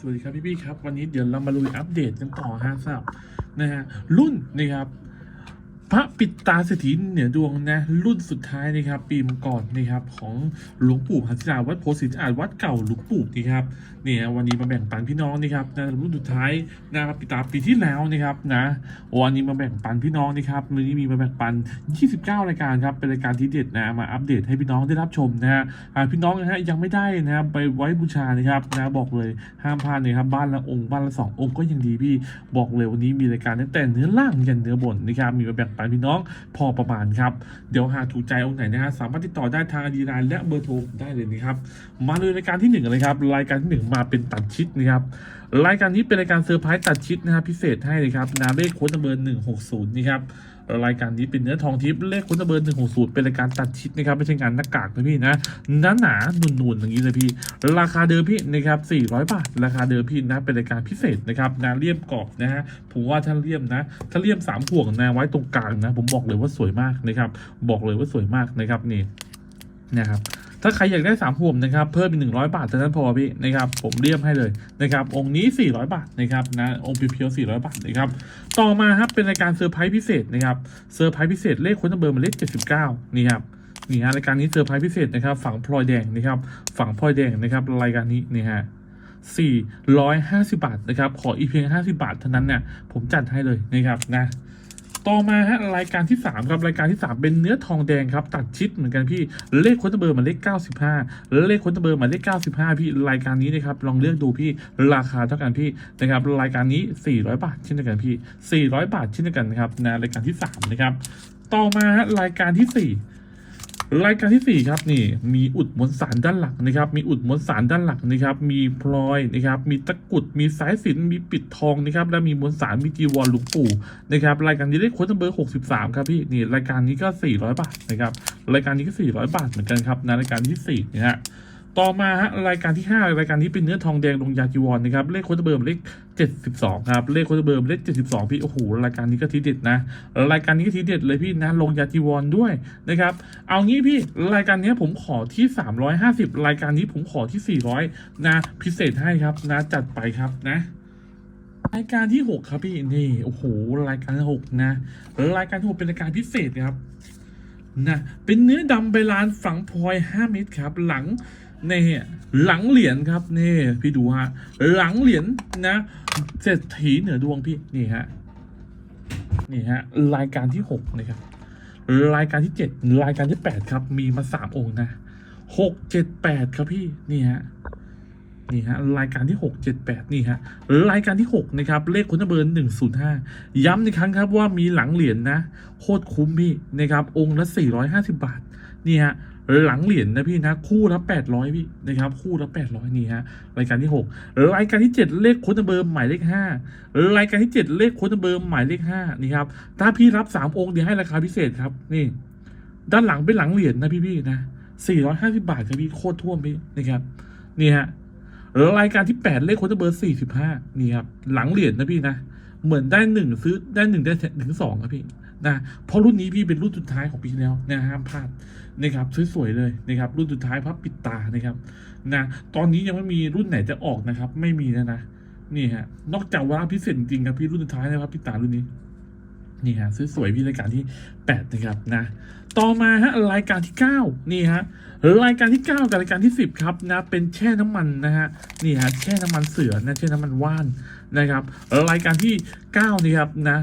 สวัสดีครับพี่พี่ครับ วันนี้เดี๋ยวเรามาลุยอัปเดตกันต่อฮะสำหรับนะฮะรุ่นนะครับ พระปิดตาเศรษฐีเหนือดวงนะ รุ่นสุดท้ายนะครับ ปีมก่อนนะครับของหลวงปู่พันธิลาวัดโพสิทธิ์อาจวัดเก่าหลวงปู่นะครับ นี่ยวันนี้มาแบ่งปันพี่น้องนะครับนะรุ่นสุดท้ายนะครับปิตาปีที่แล้วนะครับนะวันนี้มาแบ่งปันพี่น้องนะครับวันนี้มีมาแบ่งปัน 29 รายการครับเป็นรายการที่เด็ดนะมาอัปเดตให้พี่น้องได้รับชมนะฮะพี่น้องนะฮะยังไม่ได้นะครับไปไว้บูชานะครับนะบอกเลยห้ามพลาดนะครับบ้านละองค์บ้านละสององค์ก็ยังดีพี่บอกเลยวันนี้มีรายการตั้งแต่เนื้อล่างยันเนื้อบนนะครับมีมาแบ่งปันพี่น้องพอประมาณครับเดี๋ยวหากถูกใจองค์ไหนนะฮะสามารถติดต่อได้ทางอดีไลน์และเบอร์โทรได้เลยนะครับมาเลยรายการที่หนึ่งเลยครับรายการที่หนึ่งมาเป็นตัดชิดนะครับรายการนี้เป็นรายการเซอร์ไพรส์ตัดชิดนะครับพิเศษให้เลยครับนาเลขโค้ดเบอร์หนึ่งหกศูนย์นี่ครับรายการนี้เป็นเนื้อทองทิพย์เลขโค้ดเบอร์หนึ่งหกศูนย์เป็นรายการตัดชิดนะครับไม่ใช่งานหน้ากากนะพี่นะหนาหนาๆนุ่นๆอย่างนี้เลยพี่ ราคาเดิมพี่นะครับ400บาท ราคาเดิมพี่นะเป็นรายการพิเศษนะครับนาเลี่ยมกรอบนะฮะผมว่าถ้านเลี่ยมนะถ้าเลี่ยมสามห่วงนะไว้ตรงกลางนะ ผมบอกเลยว่าสวยมากนะครับบอกเลยว่าสวยมากนะครับนี่นะครับ ถ้าใครอยากได้สามห่วงนะครับเพิ่มเป็นหนึ่งร้อยบาทเท่านั้นพอพี่นะครับผมเรียมให้เลยนะครับองค์นี้สี่ร้อยบาทนะครับนะองค์เพียวๆสี่ร้อยบาทนะครับต่อมาครับเป็นรายการเซอร์ไพรส์พิเศษนะครับเซอร์ไพรส์พิเศษเลขค้นเบอร์หมายเลขเจ็ดสิบเก้านี่ครับนี่ฮะรายการนี้เซอร์ไพรส์พิเศษนะครับฝังพลอยแดงนะครับฝังพลอยแดงนะครับรายการนี้นี่ฮะสี่ร้อยห้าสิบาทนะครับ ขออีเพียงห้าสิบาทเท่านั้นเนี่ยผมจัดให้เลยนะครับนะ ต่อมาฮะรายการที่ 3 ครับรายการที่ 3 เป็นเนื้อทองแดงครับ ตัดชิดเหมือนกันพี่เลขค้นเบอร์มาเลข 95 เลขค้นเบอร์มาเลข 95 พี่รายการนี้นะครับลองเลือกดูพี่ราคาเท่ากันพี่นะครับรายการนี้ 400 บาทเช่นเดียวกันพี่ 400 บาทเช่นเดียวกันนะครับนะรายการที่ 3 นะครับ ต่อมาฮะรายการที่ 4 รายการที่ 4 ครับนี่มีอุดมวลสารด้านหลังนะครับ มีอุดมวลสารด้านหลังนะครับ มีพลอยนะครับมีตะกุดมีสายสินมีปิดทองนะครับและมีมวลสารมีจีวรหลวงปู่นะครับรายการนี้ได้โค้ดเบอร์ 63 ครับพี่นี่รายการนี้ก็ 400 บาทนะครับรายการนี้ก็ 400 บาทเหมือนกันครับนะรายการที่4นะฮะ ต่อมาฮะรายการที่ 5 รายการนี้เป็นเนื้อทองแดงลงยาจีวรนนะครับเลขโค้ดเบอร์เลข 72 ครับ เลขโค้ดเบอร์เลข 72 พี่โอ้โหรายการนี้ก็ทีเด็ดนะ รายการนี้ก็ทีเด็ดเลยพี่นะลงยาจีวรด้วยนะครับเอางี้พี่รายการนี้ผมขอที่ 350 รายการนี้ผมขอที่ 400 นะ พิเศษให้ครับนะจัดไปครับนะรายการที่ 6 ครับพี่นี่โอ้โหรายการที่6นะรายการที่6เป็นรายการพิเศษครับ นะเป็นเนื้อดำใบลานฝังพลอย 5 เม็ดครับ หลังนี่หลังเหรียญครับนี่พี่ดูฮะหลังเหรียญนะเศรษฐีเหนือดวงพี่นี่ฮะนี่ฮะรายการที่หกนะครับ รายการที่เจ็ดรายการที่แปดครับ มีมาสามองค์นะหกเจ็ดแปดครับพี่ นี่ฮะ นี่ฮะรายการที่หกเจ็ดแปดนี่ฮะรายการที่หกนะครับ เลขคุณเบอร์หนึ่งศูนย์ห้าย้ำอีกครั้งครับว่ามีหลังเหรียญนะโคตรคุ้มพี่นะครับ องค์ละสี่ร้อยห้าสิบาท นี่ฮะหลังเหรียญนะพี่นะคู่ละแปดร้อยพี่นะครับคู่ละแปดร้อยนี่ฮะรายการที่หกรายการที่เจ็ดเลขคุณเบอร์หมายเลขห้ารายการที่เจ็ดเลขคุณเบอร์หมายเลขห้านี่ครับถ้าพี่รับสามองค์เดี๋ยวให้ราคาพิเศษครับนี่ ด้านหลังเป็นหลังเหรียญนะพี่ๆนะสี่ร้อยห้าสิบาทครับพี่โคตรท่วมพี่นะครับนี่ฮะ รายการที่แปดเลขโค้ดเบอร์สี่สิบห้านี่ครับ หลังเหรียญนะพี่นะ เหมือนได้หนึ่งซื้อได้หนึ่งได้ถึงสองครับพี่นะเพราะรุ่นนี้พี่เป็นรุ่นสุดท้ายของปีที่แล้วนะห้ามพลาดนะครับสวยๆเลยนะครับรุ่นสุดท้ายพับปิดตานะครับนะตอนนี้ยังไม่มีรุ่นไหนจะออกนะครับ ไม่มีแล้วนะนี่ฮะนอกจากว่าพิเศษจริงครับพี่รุ่นสุดท้ายนะครับปิดตารุ่นนี้นี่ฮะสวยๆพี่รายการที่ 8 นะครับนะ ต่อมาฮะรายการที่ 9 นี่ฮะรายการที่ 9 กับรายการที่ 10 ครับนะเป็นแช่น้ำมันนะฮะนี่ฮะแช่น้ำมันเสือนะแช่น้ำมันว่านนะครับรายการที่ 9 นี่ครับนะ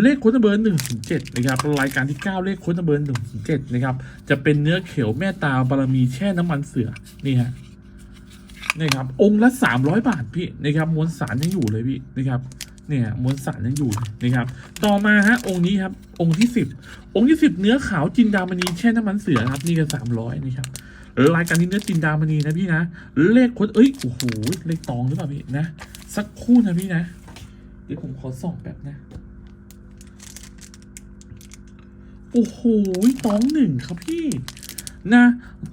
เลขค้ดเบอร์1ถึง7นะครับรายการที่ 9 เลขค้ดเบอร์1ถึง7นะครับจะเป็นเนื้อเขียวแม่ตาบารมีแช่น้ำมันเสือนี่ฮะนี่ครับองค์ละ 300 บาทพี่นะครับมวลสารยังอยู่เลยพี่นะครับ เนี่ยมวลสารยังอยู่นะครับ ต่อมาฮะองค์นี้ครับองค์ที่สิบองค์ที่สิบเนื้อขาวจินดามณีแช่น้ำมันเสือครับนี่ก็สามร้อยนี่ครับรายการนี้เนื้อจินดามณีนะพี่นะ เลขคนเอ้ยโอ้โหเลขตองหรือเปล่าพี่นะ สักคู่นะพี่นะ เดี๋ยวผมขอส่องแบบนะโอ้โหตองหนึ่งครับพี่นะ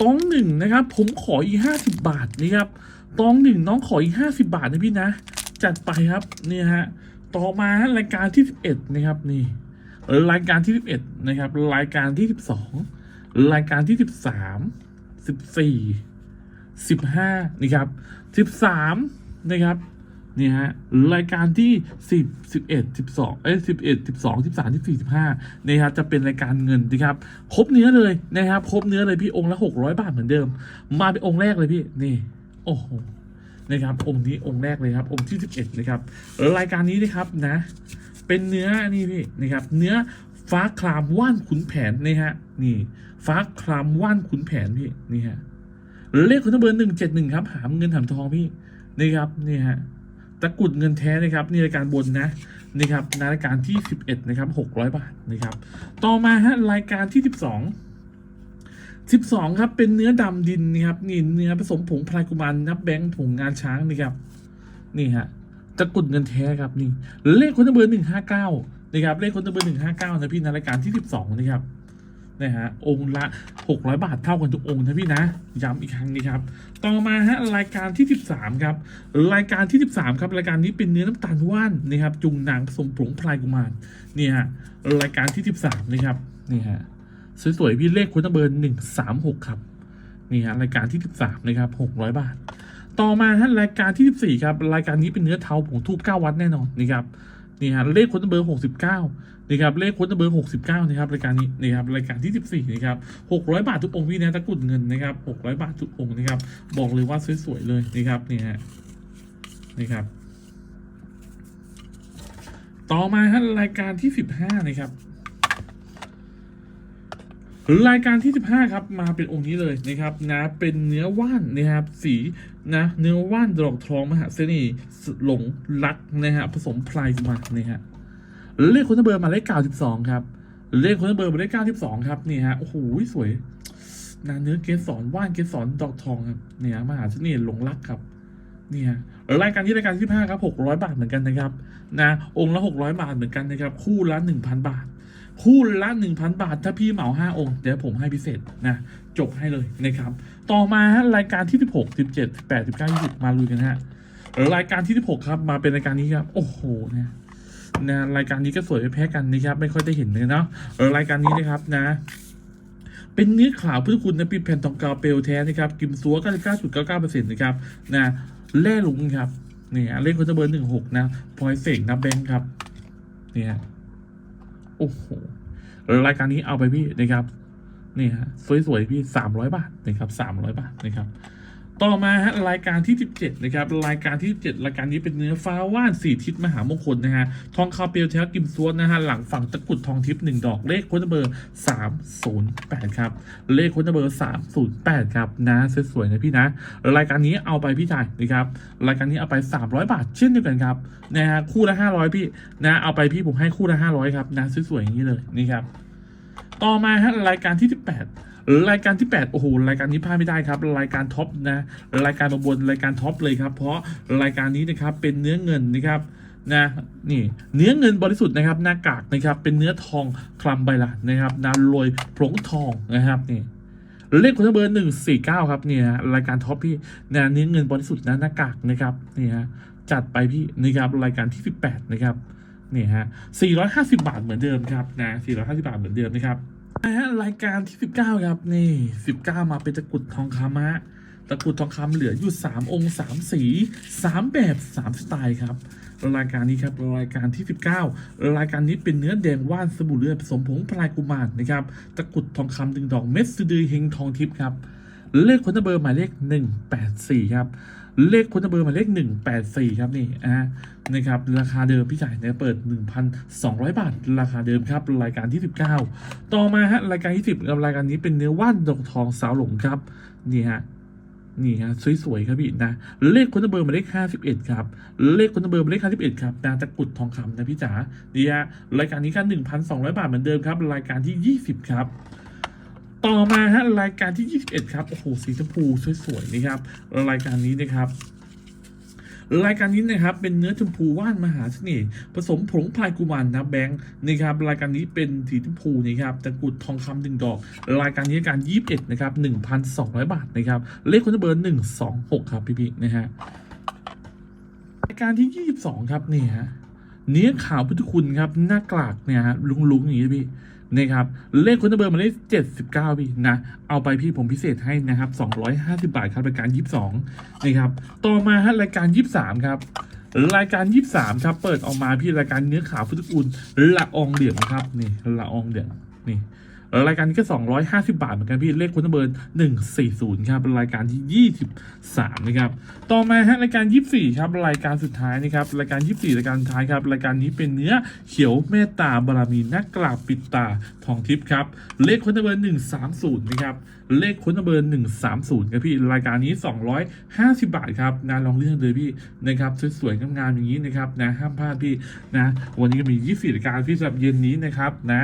ตองหนึ่งนะครับ ผมขออีกห้าสิบบาทนะครับตองหนึ่งน้องขออีกห้าสิบาทนะพี่นะ จัดไปครับนี่ฮะต่อมารายการที่สิบเอ็ดนะครับนี่รายการที่สิบเอ็ดนะครับรายการที่สิบสองรายการที่สิบสามสิบสี่สิบห้านี่ครับสิบสามนะครับนี่ฮะรายการที่สิบสิบเอ็ดสิบสองเอ้สิบเอ็ดสิบสองสิบสามสิบสี่สิบห้านี่ครับจะเป็นรายการเงินนะครับครบเนื้อเลยนะครับครบเนื้อเลยพี่องค์ละหกร้อยบาทเหมือนเดิม มาเป็นองค์แรกเลยพี่นี่โอ้โห นะครับองค์นี้องค์แรกเลยครับองค์ที่สิบเอ็ดนะครับรายการนี้นะครับนะเป็นเนื้อนี่พี่นะครับเนื้อฟ้าคลามว่านขุนแผนนี่ฮะนี่ฟ้าคลามว่านขุนแผนพี่นี่ฮะเลขคุณเบอร์หนึ่งเจ็ดหนึ่งครับ หามเงินหามทองพี่นี่ครับนี่ฮะตะกุดเงินแท้นะครับนี่รายการบนนะนี่ครับในรายการที่สิบเอ็ดนะครับหกร้อยบาทนะครับต่อมาฮะรายการที่สิ บสองสิบสองครับ เป็นเนื้อดำดินนะครับนี่เนื้อผสมผงพลายกุมารนับแบงค์ผงงานช้างนี่ครับนี่ฮะตะกุดเงินแท้ครับนี่เลขคนเบอร์หนึ่งห้าเก้านะครับเลขคนเบอร์หนึ่งห้าเก้านะพี่ในรายการที่สิบสองนะครับนะฮะองค์ละหกร้อยบาทเท่ากันทุกองค์นะพี่นะย้ำอีกครั้งนี้ครับ ต่อมาฮะรายการที่สิบสามครับรายการที่สิบสามครับรายการนี้เป็นเนื้อน้ำตาลว่านนะครับจุงนางผสมผงพลายกุมารนี่ฮะรายการที่สิบสามนะครับนี่ฮะ สวยๆพี่เลขคนเบอร์หนึ่งสามหกครับนี่ฮะรายการที่สิบสามนะครับหกร้อยบาท ต่อมาฮะรายการที่14ครับรายการนี้เป็นเนื้อเทาผงทูบ9วัดแน่นอนนี่ครับนี่ฮะเลขค้นเบอร์69นี่ครับเลขค้นเบอร์69นะครับรายการนี้นี่ครับรายการที่14นะครับ600บาททุกองค์พี่นะตะกุดเงินนะครับ600บาททุกองค์นะครับบอกเลยว่าสวยๆเลยนี่ครับนี่ฮะนี่ครับต่อมาฮะรายการที่15นะครับ รายการที่ 15 ครับ มาเป็นองค์นี้เลยนะครับนะเป็นเนื้อว่านนะครับสีนะเนื้อว่านดอกทองมหาเสน่ห์หลงรักนะฮะผสมพลายมานะฮะเลขคนเบอร์มาเลข92ครับ เลขคนเบอร์มาเลข92ครับนี่ฮะโอ้โหสวยนะเนื้อเกสรว่านเกสรดอกทองครับเนี่ยมหาเสน่ห์หลงรักครับเนี่ฮะรายการที่รายการที่15ครับ600บาทเหมือนกันนะครับนะองค์ละ600บาทเหมือนกันนะครับคู่ละ1,000บาท คู่ละหนึ่งพันบาท ถ้าพี่เหมาห้าองค์ เดี๋ยวผมให้พิเศษนะจบให้เลยนะครับ ต่อมาฮะรายการที่สิบหกสิบเจ็ดแปดสิบเก้ายี่สิบมาลุยกันฮะรายการที่สิบหกครับ มาเป็นรายการนี้ครับ โอ้โหนะนะรายการนี้ก็สวยไม่แพ้กันนะครับไม่ค่อยได้เห็นเลยเนาะรายการนี้นะครับนะเป็นเนื้อขาวพุทธคุณนะปีแผ่นทองกาวเปลวแท้นะครับกิมซัว 99.99%นะครับนะแร่หลุงครับนี่ฮะเลขคนจะเบอร์หนึ่งหกนะพลอยเสกนะแบงค์ครับนี่ฮะ โอ้โหรายการนี้เอาไปพี่นะครับนี่ฮะสวยๆพี่สามร้อยบาทนะครับสามร้อยบาทนะครับ ต่อมาฮะรายการที่สิบเจ็ดนะครับรายการที่เจ็ดรายการนี้เป็นเนื้อฟ้าว่านสี่ทิศมหามงคลนะฮะทองคำเปลวแท้กิมซวนนะฮะหลังฝั่งตะกุดทองทิพย์หนึ่งดอกเลขค้ดเบอร์สามศูนย์แปดครับ เลขค้ดเบอร์สามศูนย์แปดครับนะสวยๆนะพี่นะ รายการนี้เอาไปพี่จ่ายนะครับรายการนี้เอาไปสามร้อยบาทเช่นเดียวกันครับนะฮะคู่ละห้าร้อยพี่นะเอาไปพี่ผมให้คู่ละห้าร้อยครับนะสวยๆอย่างนี้เลยนี่ครับต่อมาฮะรายการที่ 18 รายการที่ 8 โอ้โห รายการนี้พลาดไม่ได้ครับ รายการท็อปนะ รายการบนรายการท็อปเลยครับ เพราะรายการนี้นะครับเป็นเนื้อเงินนะครับนะนี่เนื้อเงินบริสุทธิ์นะครับ หน้ากากนะครับเป็นเนื้อทองคลำใบละนะครับนาโรยผงทองนะครับนี่เลขคุณเบอร์หนึ่งสี่เก้าครับเนี่ยรายการท็อปพี่นะเนื้อเงินบริสุทธิ์นะหน้ากากนะครับนี่ฮะจัดไปพี่นะครับรายการที่18นะครับนี่ฮะ450บาทเหมือนเดิมครับนะ450บาทเหมือนเดิมนะครับ นะฮะรายการที่ 19 ครับ นี่ 19 มาเป็นตะกรุดทองคำฮะตะกรุดทองคำเหลืออยู่ 3 องค์ 3 สี 3 แบบ 3 สไตล์ครับ รายการนี้ครับรายการที่ 19 รายการนี้เป็นเนื้อแดงว่านสบู่เลือดผสมผงพลายกุมารนะครับตะกรุดทองคำดึงดอกเม็ดสะดือเฮงทองทิพย์ครับเลขคนเบอร์หมายเลข 184 ครับ เลขคนเบอร์มาเลข 184 ครับนี่อ่านะครับราคาเดิมพี่จ่ายเนี่ยเปิด 1,200 บาท ราคาเดิมครับ รายการที่ 19 ต่อมาฮะรายการที่ 10ครับรายการนี้เป็นเนื้อว่านดอกทองสาวหลงครับนี่ฮะนี่ฮะสวยๆครับพี่นะเลขคนเบอร์มาเลข51ครับเลขคนเบอร์มาเลข51ครับนาตะกุดทองคำนะพี่จ๋าดีฮะรายการนี้ก็1,200บาทเหมือนเดิมครับ รายการที่20ครับ ต่อมาฮะรายการที่ 21 ครับ โอ้โห สีชมพูสวยๆนะครับ รายการนี้นะครับรายการนี้นะครับเป็นเนื้อชมพูว่านมหาเสน่ห์ผสมผงพายกุมารนะแบงค์นะครับรายการนี้เป็นสีชมพูนะครับตะกุดทองคำหนึ่งดอก รายการนี้การ21นะครับ1,200บาทนะครับเลขคนเบอร์น126ครับพี่ๆนะฮะรายการที่22ครับเนี่ฮะเนื้อขาวพุทธคุณครับหน้ากลากเนี่ยฮะลุงๆอย่างนี้พี่ นะครับเลขคุณเบอร์มาเลขเจ็ดสิบเก้าพี่นะ เอาไปพี่ผมพิเศษให้นะครับสองร้อยห้าสิบาทครับรายการยี่สิบสองนะครับต่อมาฮะรายการยี่สิบสามครับรายการ 23 ครับ เปิดออกมาพี่รายการเนื้อขาวพุทธกุลละอองเหลืองครับนี่ละอองเหลืองนี่ รายการนี้ก็ 250 บาทเหมือนกันพี่เลขคุณเบอร์140ครับเป็นรายการที่ 23นะครับต่อมาฮะรายการ 24ครับรายการสุดท้ายนะครับรายการ 24รายการท้ายครับรายการนี้เป็นเนื้อเขียวเมตตาบารมีนักกราบปิดตาทองทิพย์ครับเลขคุณเบอร์130นะครับเลขคุณเบอร์130ครับพี่รายการนี้ 250 บาทครับงานลองเลือกเลยพี่นะครับสวยๆงามๆอย่างนี้นะครับนะห้ามพลาดพี่นะวันนี้ก็มี 24รายการพี่สำหรับเย็นนี้นะครับนะ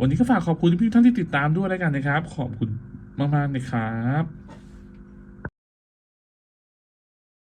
วันนี้ก็ฝากขอบคุณพี่ท่านที่ติดตามด้วยแล้วกันนะครับ ขอบคุณมากๆนะครับ